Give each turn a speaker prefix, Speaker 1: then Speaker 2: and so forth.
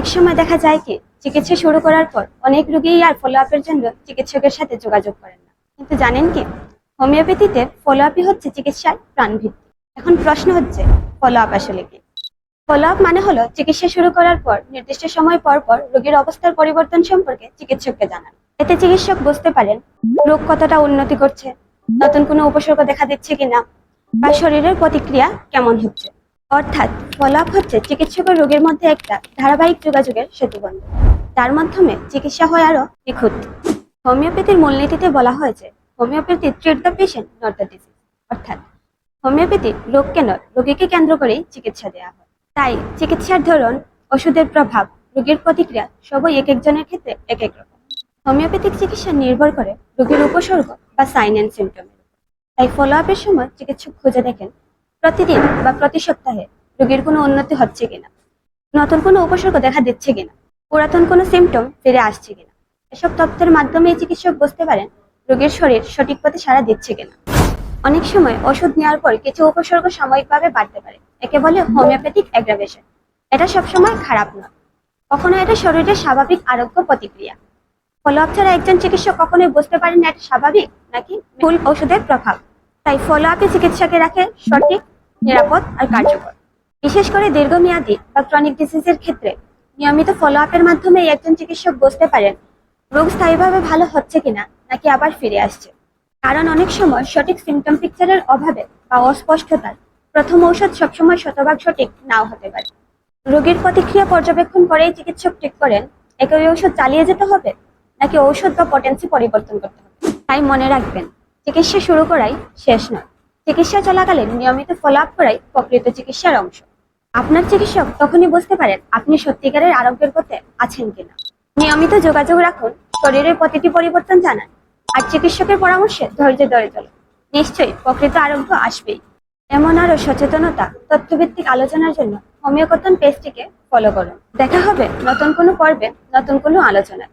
Speaker 1: অনেক সময় দেখা যায় কি, চিকিৎসা শুরু করার পর অনেক রোগীই আর ফলো আপের জন্য চিকিৎসকের সাথে যোগাযোগ করেন না। কিন্তু জানেন কি, হোমিওপ্যাথিতে ফলো আপই হচ্ছে চিকিৎসার প্রাণভিত্তি। এখন প্রশ্ন হচ্ছে ফলো আপ আসলে কি? ফলো আপ মানে হলো চিকিৎসা শুরু করার পর, নির্দিষ্ট সময় পর পর রোগীর অবস্থার পরিবর্তন সম্পর্কে চিকিৎসককে জানান। এতে চিকিৎসক বুঝতে পারেন, রোগ কতটা উন্নতি করছে, নতুন কোনো উপসর্গ দেখা দিচ্ছে কিনা, বা শরীরের প্রতিক্রিয়া কেমন হচ্ছে। অর্থাৎ ফলো হচ্ছে চিকিৎসক রোগীর মধ্যে একটা ধারাবাহিক যোগাযোগের সেতুবন্ধ তার মাধ্যমে চিকিৎসা হয় আরও নিখুঁত। হোমিওপ্যাথির মূলনীতিতে বলা হয়েছে, homeopathy treat the patient not the disease অর্থাৎ হোমিওপ্যাথি রোগকে নয় রোগীকে কেন্দ্র করেই চিকিৎসা দেওয়া হয়। তাই চিকিৎসার ধরন, ওষুধের প্রভাব, রোগীর প্রতিক্রিয়া সবই এক একজনের ক্ষেত্রে এক এক রকম। হোমিওপ্যাথিক চিকিৎসা নির্ভর করে রোগীর উপসর্গ বা সাইন অ্যান্ড সিমটমের তাই ফলো আপের সময় চিকিৎসক খুঁজে দেখেন প্রতিদিন বা প্রতি সপ্তাহে রোগীর কোনো উন্নতি হচ্ছে কিনা? নতুন কোনো উপসর্গ দেখা দিচ্ছে কিনা? পুরাতন কোনো সিমটম ফিরে আসছে কিনা? এসব তথ্যের মাধ্যমে চিকিৎসক বুঝতে পারেন রোগীর শরীর সঠিক পথে সাড়া দিচ্ছে কিনা। অনেক সময় ওষুধ নেওয়ার পর কিছু উপসর্গ সাময়িকভাবে বাড়তে পারে। একে বলে হোমিওপ্যাথিক অ্যাগ্রাভেশন এটা সবসময় খারাপ নয়। কখনো এটা শরীরের স্বাভাবিক আরোগ্য প্রতিক্রিয়া। ফলো আপ ছাড়া একজন চিকিৎসক কখনোই বুঝতে পারেন না এটা স্বাভাবিক নাকি ভুল ওষুধের প্রভাব। তাই ফলো আপে চিকিৎসাকে রাখে সঠিক নিরাপদ আর কার্যকর। বিশেষ করে দীর্ঘমেয়াদী বা ক্রনিক ডিজিজের ক্ষেত্রে নিয়মিত ফলো আপের মাধ্যমে একজন চিকিৎসক বুঝতে পারেন রোগ স্থায়ীভাবে ভালো হচ্ছে কিনা, নাকি আবার ফিরে আসছে। কারণ অনেক সময় সঠিক সিমটম পিকচারের অভাবে বা অস্পষ্টতার প্রথম ঔষধ সবসময় শতভাগ সঠিক নাও হতে পারে। রোগীর প্রতিক্রিয়া পর্যবেক্ষণ করেই চিকিৎসক ঠিক করেন, একই ঔষধ চালিয়ে যেতে হবে, নাকি ঔষধ বা পটেন্সি পরিবর্তন করতে হবে। তাই মনে রাখবেন, চিকিৎসা শুরু করাই শেষ নয়। চিকিৎসা চলাকালীন নিয়মিত ফলো আপ করাই প্রকৃত চিকিৎসার অংশ। আপনার চিকিৎসক তখনই বুঝতে পারেন আপনি সত্যিকারের আরোগ্যের পথে আছেন কিনা। নিয়মিত যোগাযোগ রাখুন, শরীরের প্রতিটি পরিবর্তন জানান, আর চিকিৎসকের পরামর্শে ধৈর্য ধরে চলুন। নিশ্চয়ই প্রকৃত আরোগ্য আসবেই। এমন আরও সচেতনতা, তথ্যভিত্তিক আলোচনার জন্য হোমিওকথন পেজটিকে ফলো করুন। দেখা হবে নতুন কোনো পর্বে, নতুন কোনো আলোচনায়।